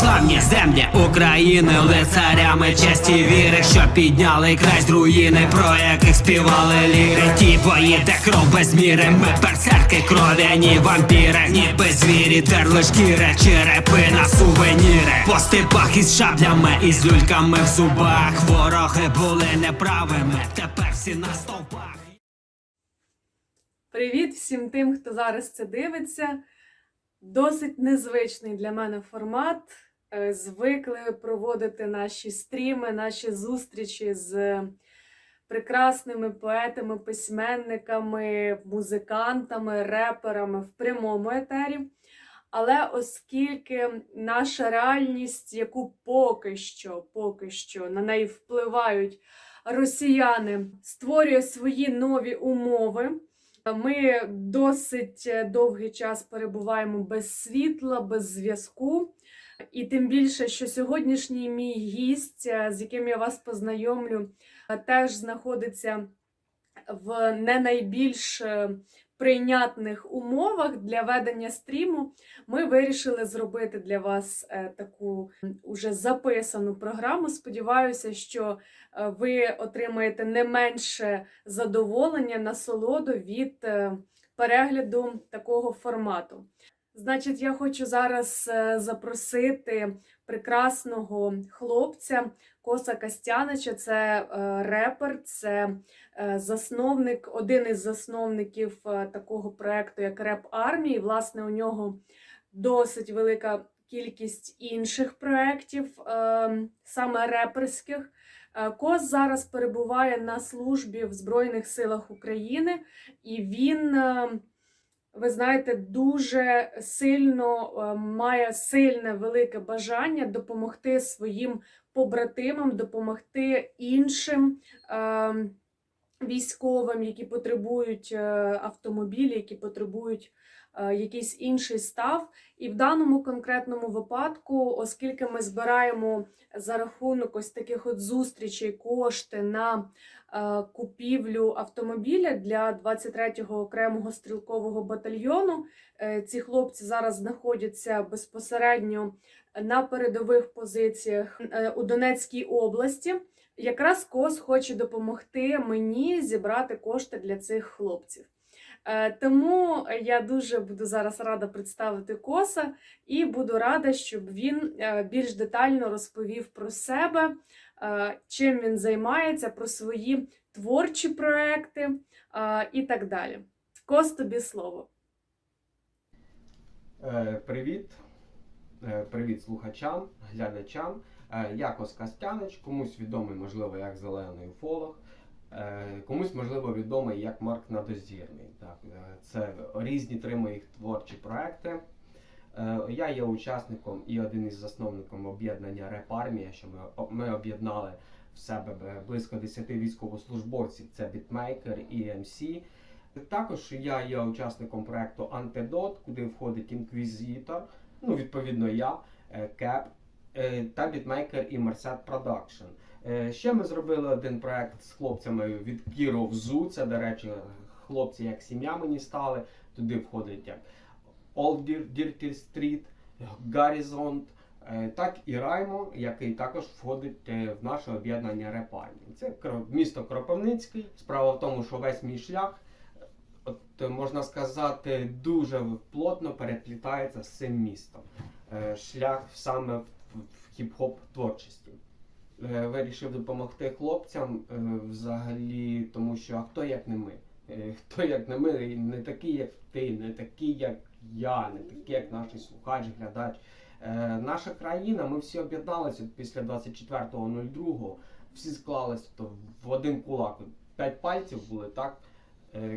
славні землі України, лицарями честі віри, що підняли край з руїни, про яких співали ліри. Ті бої, де кров без міри, ми берсерки кров'яні вампіри, ніби звірі, терли шкіри, черепи на сувеніри. По степах із шаблями, із люльками в зубах. Вороги були неправими, тепер всі на стовпах. Привіт всім тим, хто зараз це дивиться. Досить незвичний для мене формат. Е, Звикли проводити наші стріми, наші зустрічі з прекрасними поетами, письменниками, музикантами, реперами в прямому етері. Але оскільки наша реальність, яку поки що, поки що на неї впливають росіяни, створює свої нові умови. Ми досить довгий час перебуваємо без світла, без зв'язку. І тим більше, що сьогоднішній мій гість, е, з яким я вас познайомлю, е, теж знаходиться в не найбільш е, прийнятних умовах для ведення стріму. Ми вирішили зробити для вас таку уже записану програму. Сподіваюся, що ви отримаєте не менше задоволення, насолоду від перегляду такого формату. Значить, я хочу зараз е, запросити прекрасного хлопця Коса Костянича. Це е, репер, це е, засновник, один із засновників такого проекту, як Реп Армії. Власне, у нього досить велика кількість інших проєктів, саме реперських. Кос зараз перебуває на службі в Збройних силах України, і він, ви знаєте, дуже сильно е, має сильне велике бажання допомогти своїм побратимам, допомогти іншим е, військовим, які потребують е, автомобілі, які потребують якийсь інший став. І в даному конкретному випадку, оскільки ми збираємо за рахунок ось таких от зустрічей кошти на купівлю автомобіля для 23-го окремого стрілкового батальйону, е, ці хлопці зараз знаходяться безпосередньо на передових позиціях е, у Донецькій області. Якраз КОС хоче допомогти мені зібрати кошти для цих хлопців. Е, Тому я дуже буду зараз рада представити Коса і буду рада, щоб він е, більш детально розповів про себе, е, чим він займається, про свої творчі проекти і так далі. Кос, тобі слово. Привіт. Привіт слухачам, глядачам. Я Кос Костянич, комусь відомий, можливо, як зелений уфолог, комусь, можливо, відомий як Марк Надозірний. Так, е, це різні три моїх творчі проекти. Е, Я є учасником і один із засновником об'єднання Реп-Армія, що ми, ми об'єднали в себе близько 10 військовослужбовців. Це бітмейкер і MC. Також я є учасником проекту Антидот, куди входить інквізитор, ну відповідно я, е, Кеп е, та бітмейкер і Мерсет Продакшн. Е, Ще ми зробили один проект з хлопцями від Kiro Взу. Це, до речі, хлопці як сім'я мені стали. Туди входить як Old Dir- Dirty Street, Гарізонт, е, так і Раймо, який також входить е, в наше об'єднання Репарні. Це місто Кропивницький. Справа в тому, що весь мій шлях от можна сказати, дуже плотно переплітається з цим містом. Шлях саме в хіп-хоп творчості. Е, Вирішив допомогти хлопцям е, взагалі, тому що а хто як не ми? Е, Хто як не ми, не такий, як ти, не такий, як я, не такий, як наш слухач, глядач. Наша країна, ми всі об'єдналися після 24.02, всі склалися то в один кулак. П'ять пальців були, так?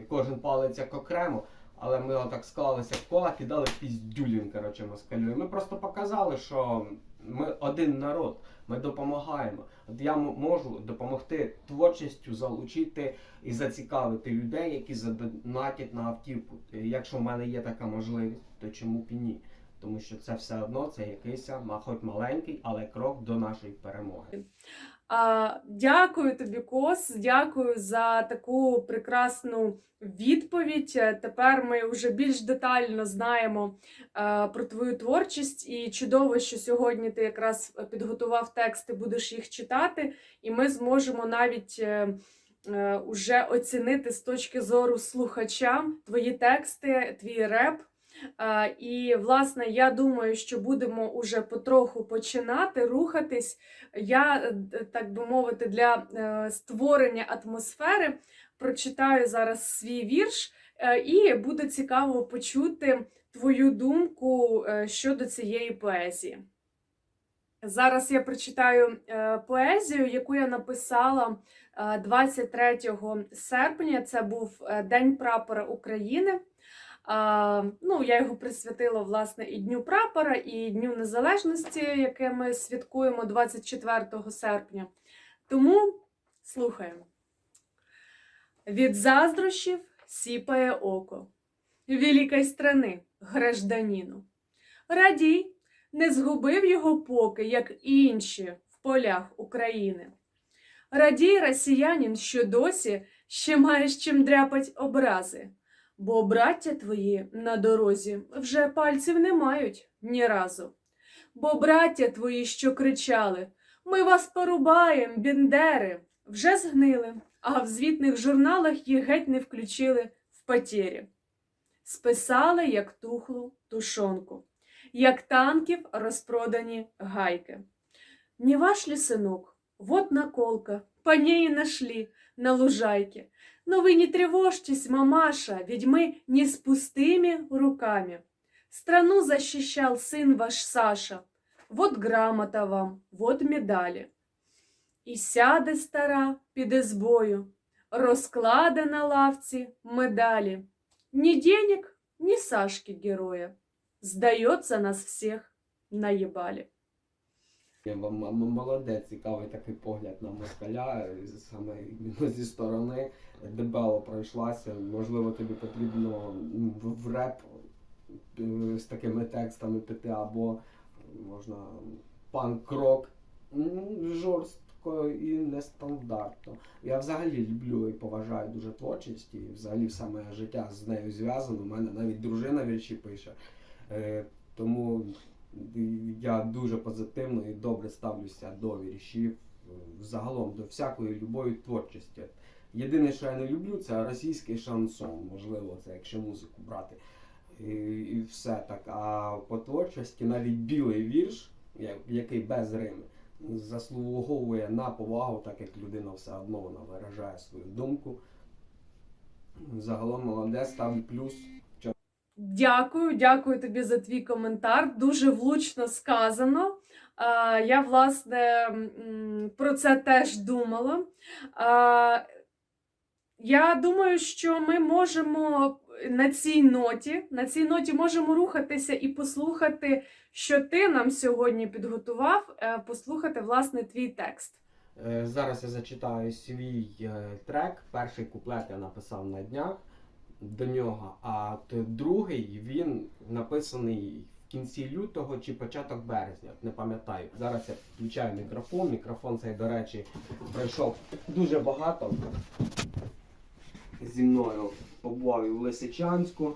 Кожен палець як окремо, але ми отак склалися в кола, кидали піздюлін, коротше, москалю. І ми просто показали, що ми один народ, ми допомагаємо. От я можу допомогти творчістю залучити і зацікавити людей, які задонатять на автівку. Е, Якщо в мене є така можливість, то чому б і ні? Тому що це все одно це якийсь, хоч маленький, але крок до нашої перемоги. А, дякую тобі, Кос. Дякую за таку прекрасну відповідь. Тепер ми вже більш детально знаємо е, про твою творчість, і чудово, що сьогодні ти якраз підготував тексти, будеш їх читати, і ми зможемо навіть. е, е, Уже оцінити з точки зору слухача твої тексти, твій реп. І, власне, я думаю, що будемо уже потроху починати рухатись я, е, так би мовити, для е, створення атмосфери прочитаю зараз свій вірш, е, і буде цікаво почути твою думку щодо цієї поезії. Зараз я прочитаю поезію, яку я написала е, 23 серпня. Це був День прапора України. Ну, я його присвятила власне і Дню прапора, і Дню Незалежності, яке ми святкуємо 24 серпня. Тому слухаємо. Від заздрощів сіпає око, великої страни, гражданіну. Радій, не згубив його поки, як інші в полях України. Радій, росіянин, що досі ще маєш чим дряпать образи. Бо браття твої на дорозі вже пальців не мають ні разу. Бо браття твої, що кричали Ми вас порубаєм, біндери, вже згнили, а в звітних журналах їх геть не включили в потері. Списали, як тухлу тушонку, як танків розпродані гайки. Не ваш ли сынок? Вот наколка, по ней и нашли на лужайке. Но вы не тревожьтесь, мамаша, ведь мы не с пустыми руками. Страну защищал сын ваш Саша. Вот грамота вам, вот медали. І сяде стара під избою, розкладе на лавці медалі. Ни денег, ни Сашки героя. Сдается нас всех наебали. М- м- м- цікавий такий погляд на москаля, саме зі сторони дебело пройшлася. Можливо, тобі потрібно в реп е, з такими текстами піти, або можна панк-рок жорстко і нестандартно. Я взагалі люблю і поважаю дуже творчість, і взагалі моє життя з нею зв'язано. У мене навіть дружина вірші пише. Е, Тому я дуже позитивно і добре ставлюся до віршів, загалом до всякої любої творчості. Єдине, що я не люблю, це російський шансон, можливо, це якщо музику брати. І, і все так. А по творчості навіть білий вірш, який без рими, заслуговує на повагу, так як людина все одно вона виражає свою думку. Загалом молодець, ставлю плюс. Дякую, дякую тобі за твій коментар. Дуже влучно сказано. Я, власне, про це теж думала. Я думаю, що ми можемо на цій ноті, на цій ноті можемо рухатися і послухати, що ти нам сьогодні підготував, е, послухати, власне, твій текст. Е, Зараз я зачитаю свій е, трек. Перший куплет я написав на днях до нього, а другий він написаний в кінці лютого чи початок березня. Не пам'ятаю. Зараз я включаю мікрофон. Мікрофон цей, до речі, пройшов дуже багато. Зі мною побував і в Лисичанську,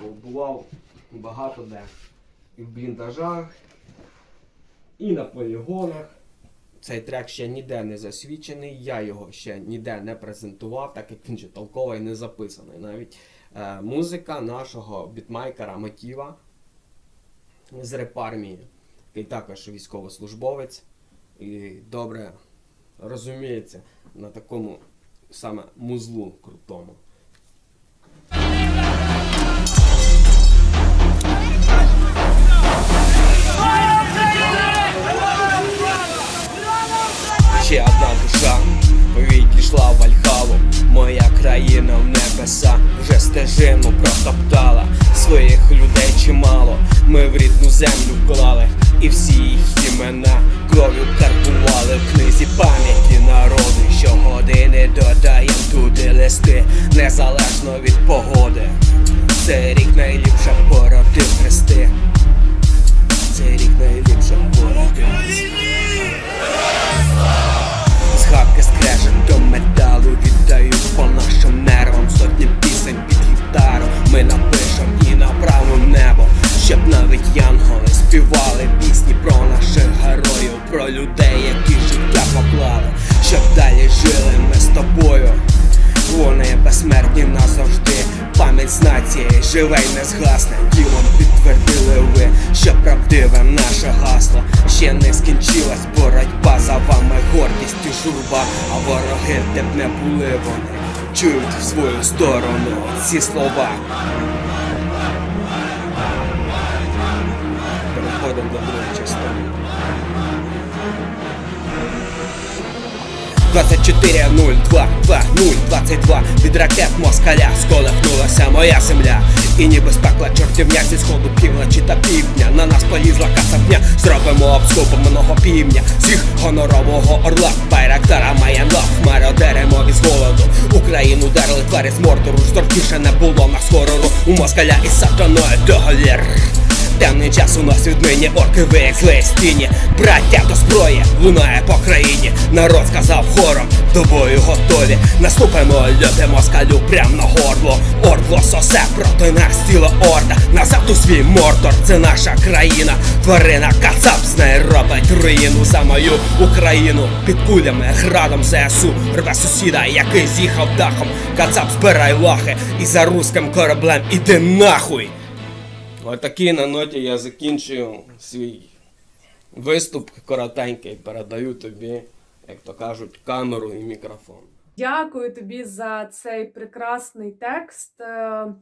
побував багато де. І в бліндажах, і на полігонах. Цей трек ще ніде не засвідчений, я його ще ніде не презентував, так як він ще толково і не записаний. Навіть е, музика нашого бітмайкера Мотіва з репармії, який також військовослужбовець і добре розуміється на такому саме музлу крутому ще одна душа відійшла в вальхалу, моя країна в небеса, вже стежину протоптала своїх людей чимало. Ми в рідну землю вклали, і всі їх імена кров'ю карбували в книзі пам'яті народу. Щогодини додаєм туди листи, незалежно від погоди. Цей рік найліпша пора ти хрести. Цей рік найліпша пора ти хрести металу віддаю по нашим нервам сотні пісень під гітару Ми напишем і направимо небо, щоб навіть янголи співали пісні про наших героїв, про людей, які життя поклали, щоб далі жили ми з тобою. Вони безсмертні назавжди, пам'ять з нації живе й не згасне. Ділом підтвердили ви, що правдиве наше гасло. Ще не скінчилась боротьба за вами, гордість і журба, а вороги де б не були вони. Чують в свою сторону ці слова. Переходимо до другої частини. 24.02.022 Від ракет москаля сколихнулася моя земля. І ніби з пекла чортівня зі сходу півночі та півдня. На нас полізла касапня, зробимо обскупом много півдня. З їх гонорового орла, байрактара Маянлов Мародеримо із голоду. Україну дерли тварі з мордору. Жорсткіше не було на хорору У москаля із сатаною договір Темний час у нас віднині орки вийшли з тіні. Браття до зброї лунає по країні. Народ сказав хором, до бою готові. Наступимо, люди москалю прям на горло. Ордло сосе проти нас ціла орда. Назад у свій мордор, це наша країна. Тварина кацап з неї робить руїну за мою Україну. Під кулями, градом ЗСУ Рве сусіда, який з'їхав дахом. Кацап збирай лахи І за руським кораблем іди нахуй Отакій на ноті я закінчую свій виступ коротенький. Передаю тобі, як то кажуть, камеру і мікрофон. Дякую тобі за цей прекрасний текст. Е,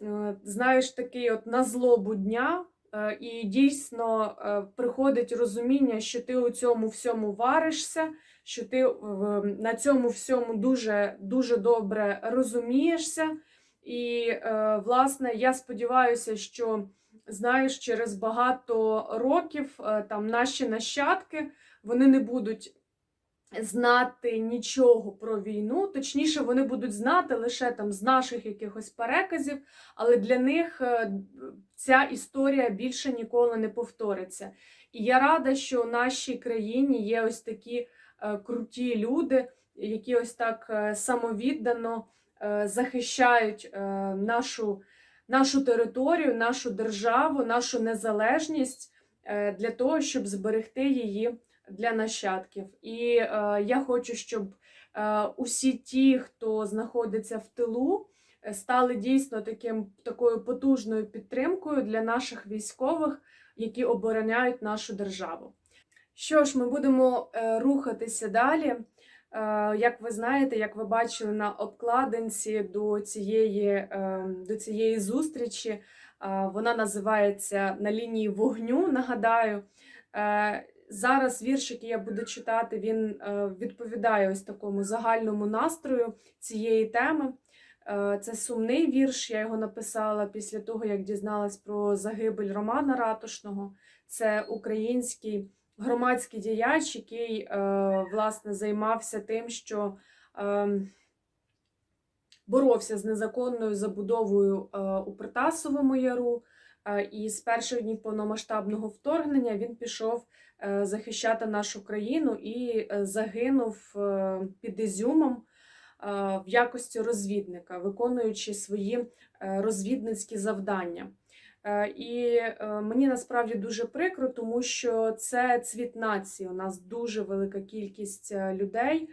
е, Знаєш, такий от на злобу дня. Е, І дійсно приходить розуміння, що ти у цьому всьому варишся, що ти на цьому всьому дуже, дуже добре розумієшся. І, е, власне, я сподіваюся, що знаєш, через багато років е, там наші нащадки вони не будуть знати нічого про війну. Точніше, вони будуть знати лише там з наших якихось переказів, але для них е, ця історія більше ніколи не повториться. І я рада, що в нашій країні є ось такі круті люди, які ось так самовіддано захищають е, нашу, нашу територію, нашу державу, нашу незалежність е, для того, щоб зберегти її для нащадків. І е, я хочу, щоб е, усі ті, хто знаходиться в тилу, е, стали дійсно таким такою потужною підтримкою для наших військових, які обороняють нашу державу. Що ж, ми будемо е, рухатися далі. Е, Як ви знаєте, як ви бачили на обкладинці до цієї, е, до цієї зустрічі, е, вона називається На лінії вогню. Нагадаю, зараз вірш, який я буду читати, він відповідає ось такому загальному настрою цієї теми. Це сумний вірш. Я його написала після того, як дізналась про загибель Романа Ратушного. Це український громадський діяч, який е, власне займався тим, що е, боровся з незаконною забудовою е, у Протасовому яру. Е, І з перших днів повномасштабного вторгнення він пішов захищати нашу країну і загинув під Ізюмом в якості розвідника, виконуючи свої розвідницькі завдання. Е, І е, мені насправді дуже прикро, тому що це цвіт нації. У нас дуже велика кількість е, людей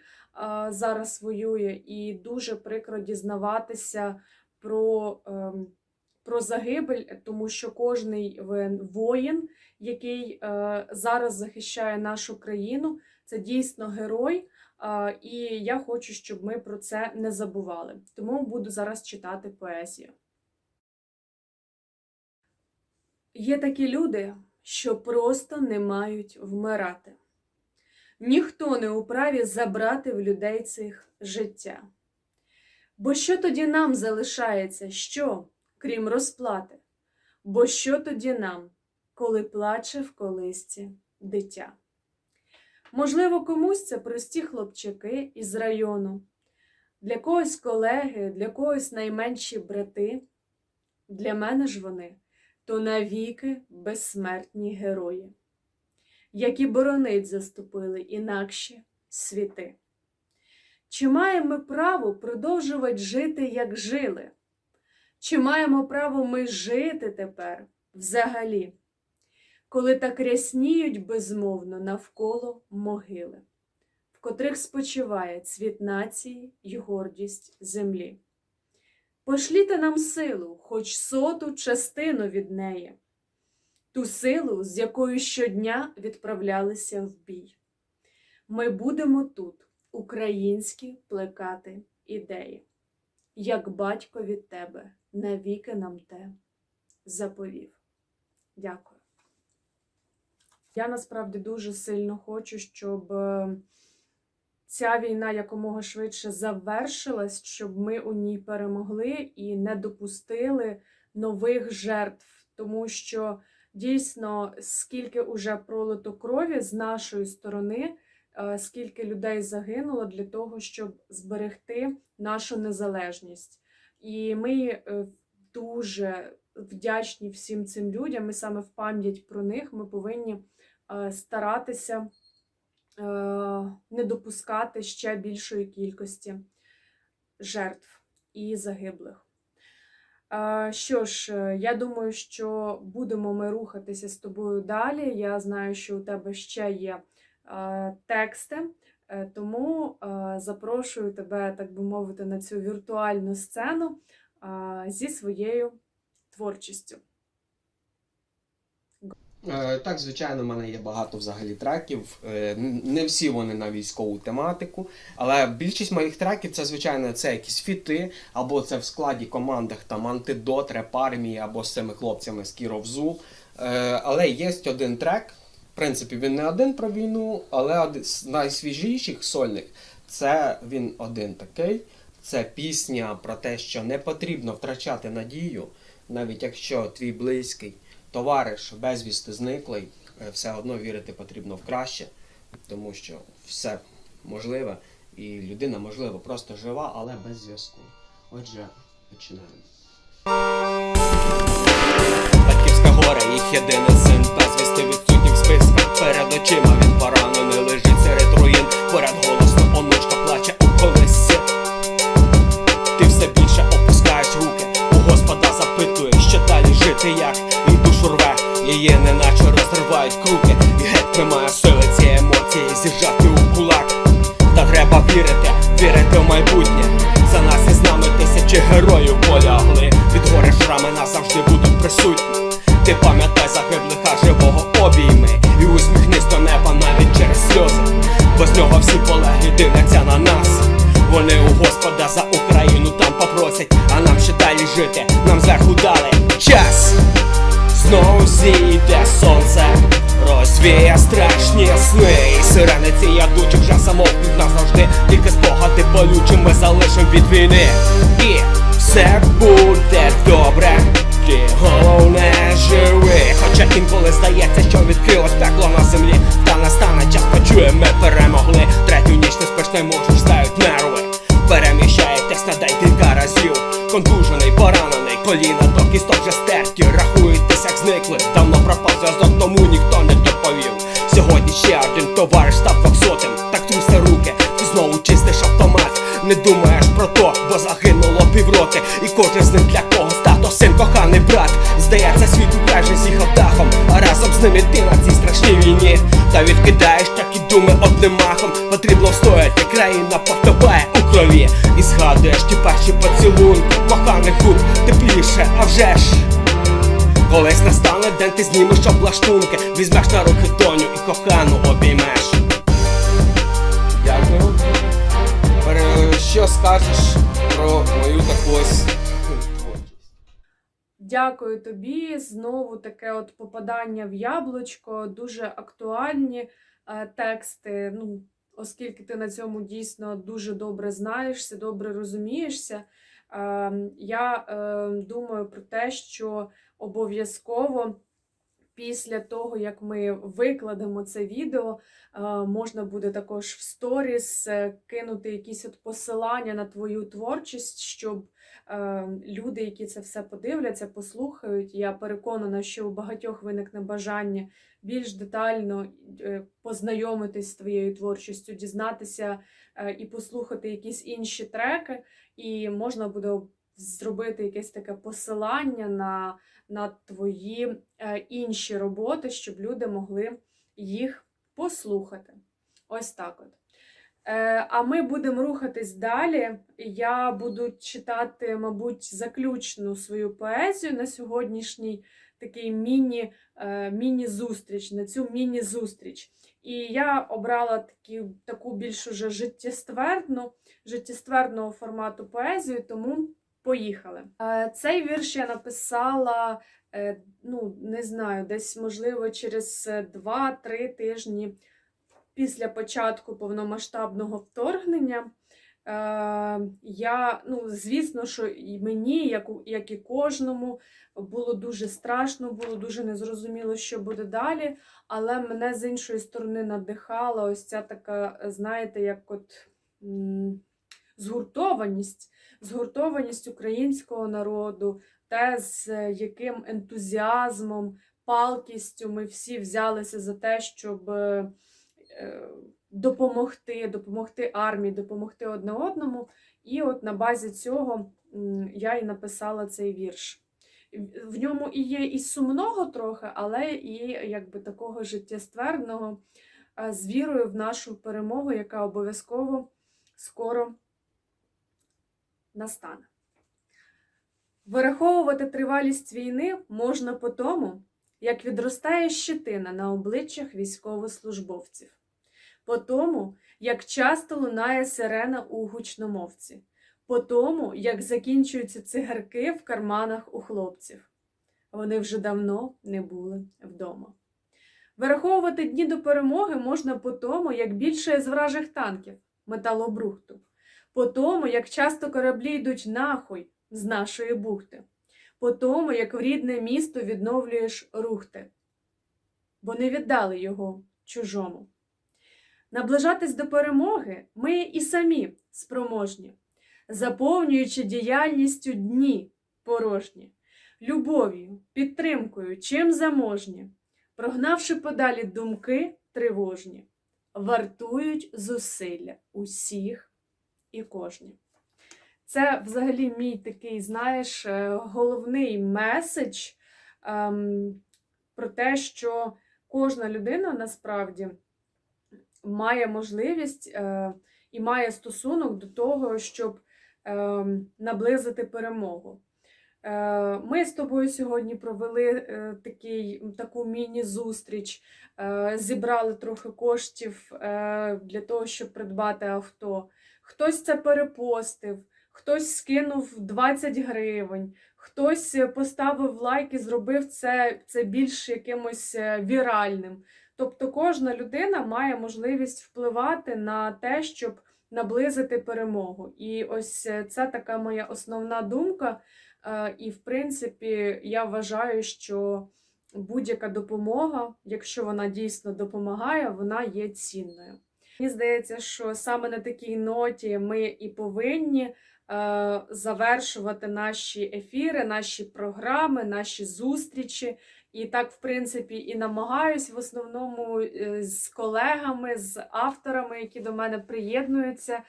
зараз воює, і дуже прикро дізнаватися про. ем, про загибель, тому що кожний воїн, який зараз захищає нашу країну, це дійсно герой. і я хочу, щоб ми про це не забували. Тому буду зараз читати поезію. Є такі люди, що просто не мають вмирати. Ніхто не управі забрати в людей цих життя. Бо що тоді нам залишається? Що? крім розплати. Бо що тоді нам, коли плаче в колисці дитя? Можливо, комусь це прості хлопчаки із району, для когось колеги, для когось найменші брати. Для мене ж вони то навіки безсмертні герої, які боронить заступили інакші світи. Чи маємо ми право продовжувати жити, як жили? Чи маємо право ми жити тепер взагалі, коли так рясніють безмовно навколо могили, в котрих спочиває цвіт нації й гордість землі? Пошліте нам силу, хоч соту частину від неї, ту силу, з якою щодня відправлялися в бій. Ми будемо тут, українські, плекати ідеї, як батько від тебе навіки нам те заповів. Дякую. Я насправді дуже сильно хочу, щоб е, ця війна якомога швидше завершилась, щоб ми у ній перемогли і не допустили нових жертв, тому що дійсно скільки уже пролито крові з нашої сторони, е, скільки людей загинуло для того, щоб зберегти нашу незалежність. І ми е, дуже вдячні всім цим людям. І саме в пам'ять про них ми повинні е, старатися не допускати ще більшої кількості жертв і загиблих. Е, Що ж, е, я думаю, що будемо ми рухатися з тобою далі. Я знаю, що у тебе ще є е, тексти, е, тому е, запрошую тебе, так би мовити, на цю віртуальну сцену е, зі своєю творчістю. Е, Так, звичайно, в мене є багато взагалі треків. Е, Не всі вони на військову тематику, але більшість моїх треків це, звичайно, це якісь фіти, або це в складі командах там антидот, реп армії, або з цими хлопцями з Кіровзу. Е, Але є один трек. В принципі, він не один про війну, але з найсвіжіших сольних це він один такий. Це пісня про те, що не потрібно втрачати надію, навіть якщо твій близький товариш безвісти зниклий, е, все одно вірити потрібно в краще, тому що все можливе, і людина, можливо, просто жива, але без зв'язку. Отже, починаємо. Батьківська гора, їх єдиний син, безвісти відсутній в списках. Перед очима він поранений лежить серед руїн. Поряд голосно онучка плаче у колесі. Ти все більше опускаєш руки. У Господа запитуєш, що далі жити як. Її неначе розривають круки. І геть немає сили ці емоції зіжати у кулак. Та треба вірити, вірити в майбутнє. За нас і з нами тисячі героїв полягли. Від гори шрами назавжди будуть присутні. Ти пам'ятай загиблих, а живого обійми. І усміхнись до неба навіть через сльози. Без нього всі полеглі дивляться на нас. Вони у Господа за Україну там попросять, а нам ще далі жити, ядучі вже замовкнуть назавжди Тільки спогади болючі ми залишим від війни. І все буде добре, ти головне живи. Хоча інколи здається, що відкрилось пекло на землі. Та настане час почує, ми перемогли. Третю ніч не спиш не можеш, стають нерви. Переміщаєтесь на декілька разів. Контужений, поранений, коліна до кісток вже стерті. Рахуєтесь, як зникли, давно пропав зв'язок, тому ніхто не доповів Сьогодні ще один товариш став двохсотим Так трусте руки, ти знову чистиш автомат. Не думаєш про то, бо загинуло півроти. І кожен з них для когось тато, син, коханий брат. Здається, світ майже з'їхав дахом А разом з ними ти на цій страшній війні. Та відкидаєш такі думи одним махом. Потрібно встояти, країна потопає у крові. І згадуєш ті перші поцілунки Коханих губ. Тепліше, а вже ж Колись настане день, ти знімеш облаштунки Візьмеш на руки доню і кохану обіймеш Дякую. Що скажеш про мою таку ось творчість? Дякую тобі. Знову таке от попадання в яблучко, дуже актуальні е, тексти. Ну, оскільки ти на цьому дійсно дуже добре знаєшся, добре розумієшся. Е, я е, думаю про те, що обов'язково після того, як ми викладемо це відео, е, можна буде також в сторіс е, кинути якісь от посилання на твою творчість, щоб е, люди, які це все подивляться, послухають. Я переконана, що у багатьох виникне бажання більш детально познайомитись з твоєю творчістю, дізнатися і послухати якісь інші треки, і можна буде зробити якесь таке посилання на, на твої е, інші роботи, щоб люди могли їх послухати. Ось так от. Е, А ми будемо рухатись далі. Я буду читати, мабуть, заключну свою поезію на сьогоднішній такий міні, е, міні-зустріч, на цю міні-зустріч. І я обрала такі, таку більш уже життєствердну, життєствердного формату поезію, тому поїхали. Е, Цей вірш я написала, е, ну, не знаю, десь, можливо, через 2-3 тижні після початку повномасштабного вторгнення. Е, я, ну, звісно, що і мені, як, як і кожному, було дуже страшно, було дуже незрозуміло, що буде далі. Але мене з іншої сторони надихала ось ця така, знаєте, як от згуртованість, згуртованість українського народу, те, з яким ентузіазмом, палкістю ми всі взялися за те, щоб е, е, допомогти, допомогти армії, допомогти одне одному. І от на базі цього я і написала цей вірш. В- ньому і є і сумного трохи, але і якби такого життєствердного е, з вірою в нашу перемогу, яка обов'язково скоро настане. Вираховувати тривалість війни можна по тому, як відростає щетина на обличчях військовослужбовців, по тому, як часто лунає сирена у гучномовці, по тому, як закінчуються цигарки в карманах у хлопців. Вони вже давно не були вдома. Вираховувати дні до перемоги можна по тому, як більше з вражих танків металобрухту, по тому, як часто кораблі йдуть нахуй з нашої бухти, по тому, як в рідне місто відновлюєш рухти, бо не віддали його чужому. Наближатись до перемоги ми і самі спроможні, заповнюючи діяльністю дні порожні, любов'ю, підтримкою, чим заможні, прогнавши подалі думки тривожні, вартують зусилля усіх і кожні. Це взагалі мій такий, знаєш, е, головний меседж ем, про те, що кожна людина насправді має можливість е, і має стосунок до того, щоб е, наблизити перемогу. Е, Ми з тобою сьогодні провели е, такий, таку міні-зустріч, е, зібрали трохи коштів е, для того, щоб придбати авто. Хтось це перепостив, хтось скинув 20 гривень, хтось е, поставив лайк і зробив це, це більш якимось е, віральним. Тобто кожна людина має можливість впливати на те, щоб наблизити перемогу. І ось е, це така моя основна думка. І, в принципі, я вважаю, що будь-яка допомога, якщо вона дійсно допомагає, вона є цінною. Мені здається, що саме на такій ноті ми і повинні е, завершувати наші ефіри, наші програми, наші зустрічі. І так, в принципі, і намагаюсь в основному е, з колегами, з авторами, які до мене приєднуються е,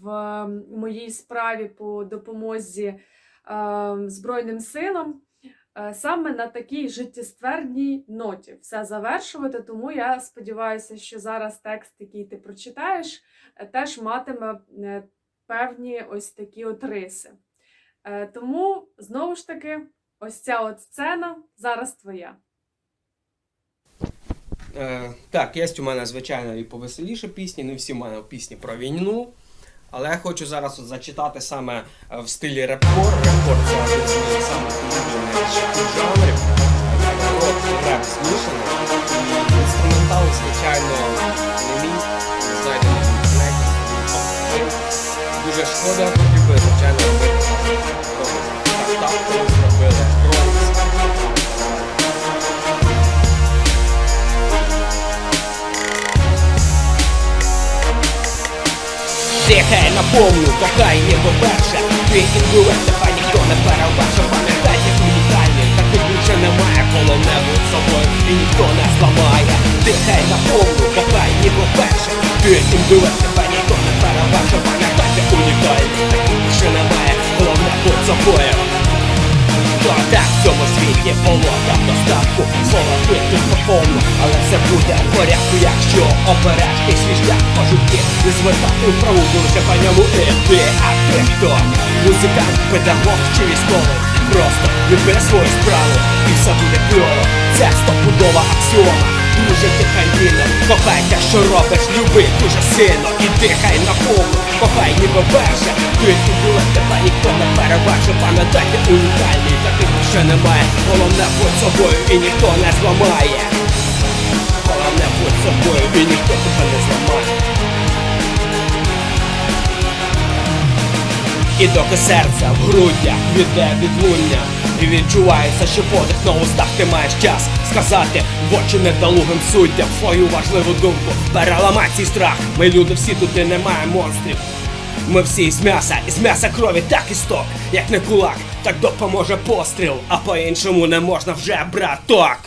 в моїй справі по допомозі Збройним силам. Е, Саме на такій життєствердній ноті все завершувати. Тому я сподіваюся, що зараз текст, який ти прочитаєш, е, теж матиме е, певні ось такі от риси. Тому знову ж таки, ось ця от сцена зараз твоя. Е, так, є у мене, звичайно, і повеселіше пісні, не всі в мене пісні про війну. Але я хочу зараз от зачитати саме в стилі реп-кор. Це один з самих улюблених жанрів. Рок реп змішаний. І інструментал, звичайно, не мій. Не знайде на інтернеті. Дуже шкода, хотів би, звичайно, робити так, колись робили. Кронс. Дихай наповну, кохай не по-перше Ти тебе ніхто не перевершив Пам'ятай, як Так таких більше немає Головне будь собою. І ніхто не зламає Дихай на повну, катай ніби перше Ти інтует, тебе ніхто не перевершив Пам'ятай, унікальні Так таких більше немає Головне будь собою Так, Так в цьому світі в достатку Слова пити поповну, але все буде в порядку, якщо обереш ти свій шлях по житті І звертати вправу лише по ньому іти А ти хто? Музикант, педагог чи військовий Просто вибери свою справу і все буде кльово Це стопудова аксіома Друже, дихай вільно, кохай те, що робиш, люби дуже сильно. І дихай на повну, кохай ніби перше Ти була тебе ніхто не перевершив, пам'ятайте унікальний, таких ще немає. Головне будь собою і ніхто не зламає. Головне будь собою і ніхто тебе не зламає. І доки серце в грудях віде відлуння І відчувається, що подих на устах ти маєш час Сказати в очі недолугим суддям свою важливу думку. Переламай цей страх, ми люди всі тут і немає монстрів. Ми всі з м'яса, із м'яса крові так і сток. Як не кулак, так допоможе постріл А по-іншому не можна вже, браток.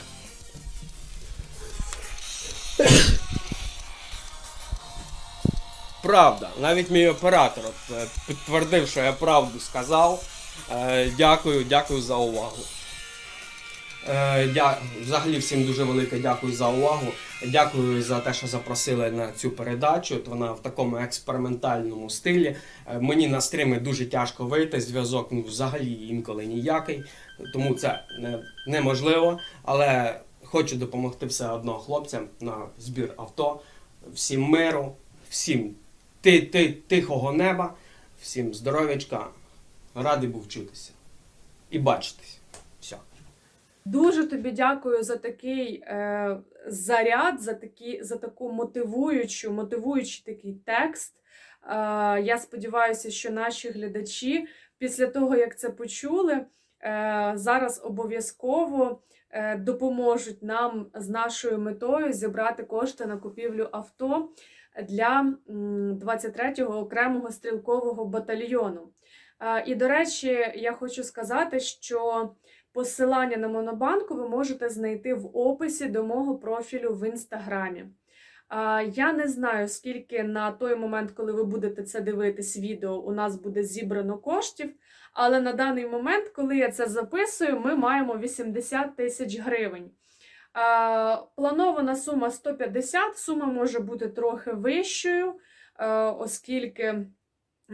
Правда, навіть мій оператор е, підтвердив, що я правду сказав. Е, дякую, дякую за увагу. Е, дя... Взагалі всім дуже велике дякую за увагу. Дякую за те, що запросили на цю передачу. От вона в такому експериментальному стилі. Е, мені на стріми дуже тяжко вийти. Зв'язок ну, взагалі інколи ніякий, тому це неможливо. Але хочу допомогти все одно хлопцям на збір авто. Всім миру, всім ти, ти, тихого неба, всім здоров'ячка. Радий був вчитися і бачитись. Все. Дуже тобі дякую за такий е, заряд, за, такі, за таку мотивуючу, мотивуючий такий текст. Е, я сподіваюся, що наші глядачі після того, як це почули, е, зараз обов'язково е, допоможуть нам з нашою метою зібрати кошти на купівлю авто для м, 23-го окремого стрілкового батальйону. Е, І, до речі, я хочу сказати, що посилання на Монобанку ви можете знайти в описі до мого профілю в інстаграмі. Я не знаю, скільки на той момент, коли ви будете це дивитись, відео у нас буде зібрано коштів. Але на даний момент, коли я це записую, ми маємо 80 тисяч гривень. Планована сума 150, сума може бути трохи вищою, е, оскільки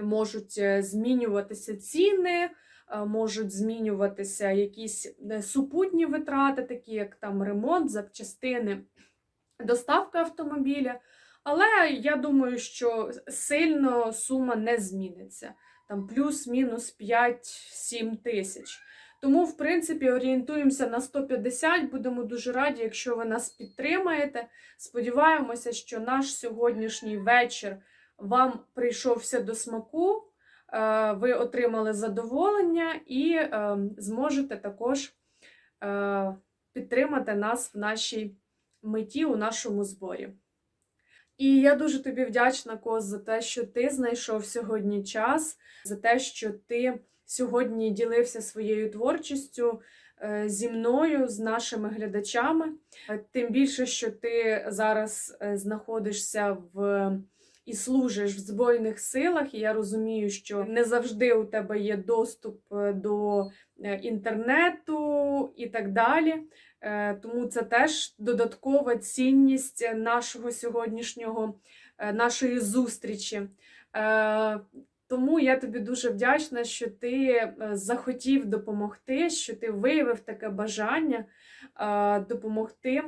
можуть е, змінюватися ціни, е, можуть змінюватися якісь е, супутні витрати, такі як там ремонт, запчастини, доставка автомобіля. Але я думаю, що сильно сума не зміниться. Там плюс-мінус 5-7 тисяч. Тому, в принципі, орієнтуємося на 150. Будемо дуже раді, якщо ви нас підтримаєте. Сподіваємося, що наш сьогоднішній вечір вам прийшовся до смаку, е, ви отримали задоволення і е, зможете також е, підтримати нас в нашій меті, у нашому зборі. І я дуже тобі вдячна, Коз, за те, що ти знайшов сьогодні час, за те, що ти сьогодні ділився своєю творчістю зі мною, з нашими глядачами. Тим більше, що ти зараз знаходишся в і служиш в Збройних силах, і я розумію, що не завжди у тебе є доступ е, до е, інтернету і так далі. Е, Тому це теж додаткова цінність нашого сьогоднішнього, нашої зустрічі. Тому я тобі дуже вдячна, що ти захотів допомогти, що ти виявив таке бажання допомогти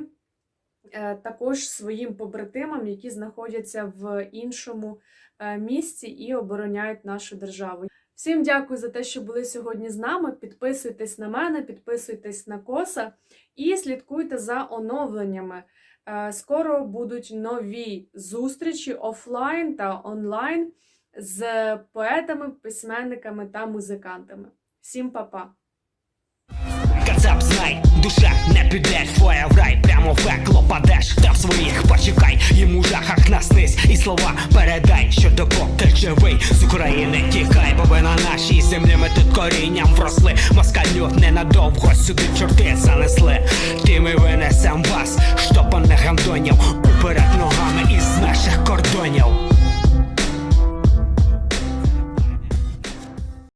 також своїм побратимам, які знаходяться в іншому е, місці і обороняють нашу державу. Всім дякую за те, що були сьогодні з нами. Підписуйтесь на мене, підписуйтесь на коса і слідкуйте за оновленнями. Е, Скоро будуть нові зустрічі офлайн та онлайн з поетами, письменниками та музикантами. Всім па-па! Кацап знай, душа не піде твоя в рай, прямо в пекло падеш, та в своїх почекай, їм у жахах наснись, і слова передай, що допоки живий з України тікай, бо ви на нашій землі ми тут корінням вросли. Москалю ненадовго сюди чорти занесли. Ти ми винесем вас, штопаних гандонів, уперед ногами із наших кордонів.